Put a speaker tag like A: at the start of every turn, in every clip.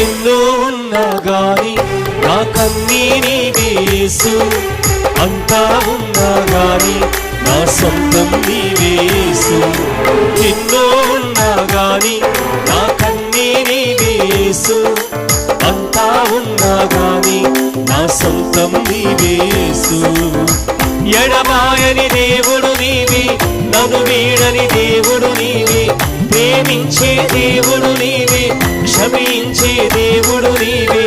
A: ఎన్నో ఉన్నా గాని నా కన్నీని అంతా ఉన్నా గాని నా సొంతం నీవేసు ఎన్నో ఉన్నా గాని నా కన్నీని వేసు అంతా ఉన్నా గాని నా సొంతం నీవేసు ఎడమాయని దేవుడు నీవి నన్ను వీడని దేవుడు నీవి ప్రేమించే దేవుడు కరుణించే దేవుడు నీవే.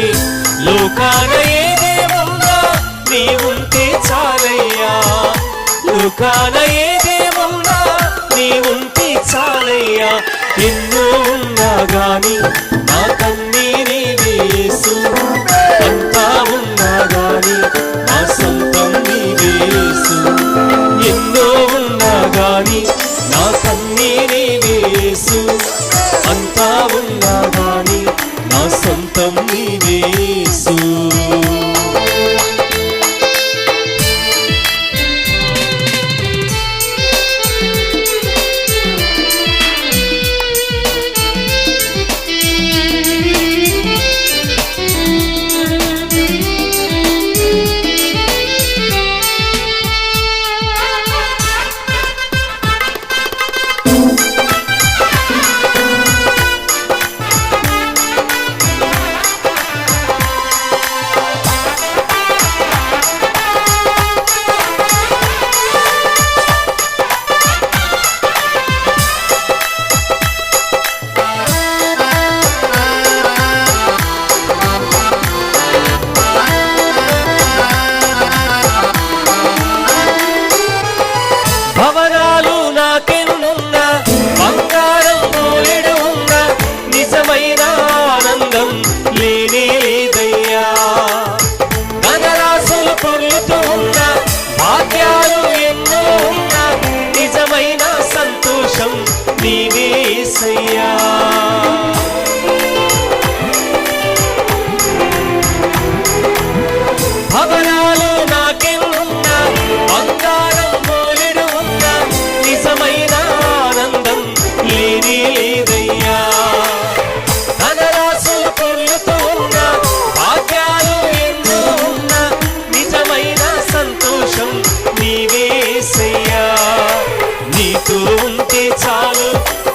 A: లోకాన ఏ దేవుడా నీవుంటే చాలయ్యా. లోకాన ఏ దేవుడా నీవుంటే చాలయ్యా. ఎన్నో ఉన్నా గాని Yeah.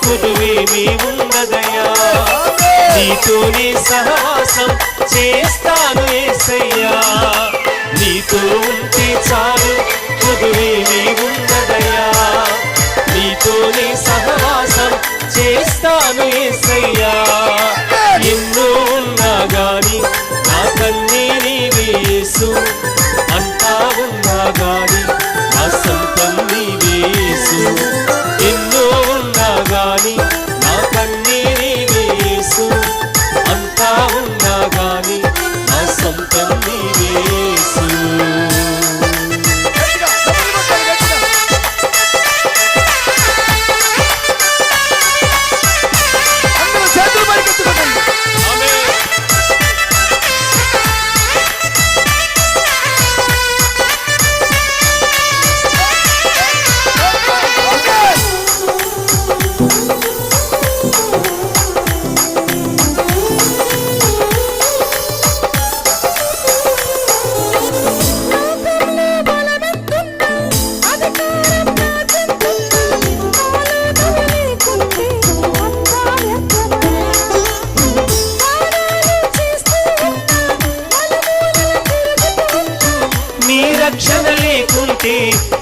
A: చాలు కుదువేమీ నీతోనే సహవాసం చేస్తాను ఏసయ్యా. నీతో ఉంటే చాలు కుదువేమీ ఉండదయ్యా నీతోనే సహవాసం చేస్తాను ఏసయ్యా. ఎన్నో ఉన్నా గాని నా కన్నీ నీవేసు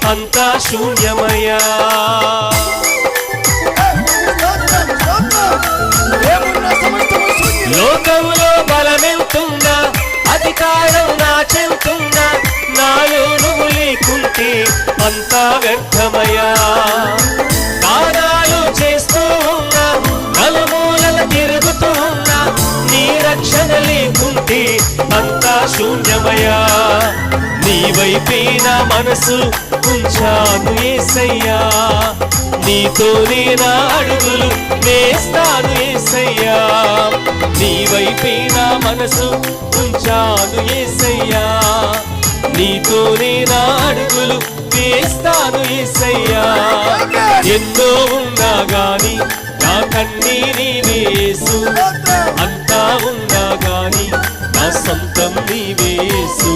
A: అంతా
B: శూన్యమయా
A: లోకంలో బలమెంతున్నా అధికారం నా చెంతున్నా నాలో నువ్వు లేకుంటే అంతా వ్యర్థమయా శూన్యమయా శూన్యమయ్యా. నీ వైపే నా మనసు ఉంచాను ఏసయ్యా. నీతోనే నా అడుగులు వేస్తాను ఏసయ్యా. నీ వైపే నా మనసు ఉంచాను ఏసయ్యా. నీతోనే నా అడుగులు వేస్తాను ఏసయ్యా. ఎన్నో ఉన్నా గాని నా కన్నీ నీవేసు అంతా ఉన్నా సొంతం నీవేసు.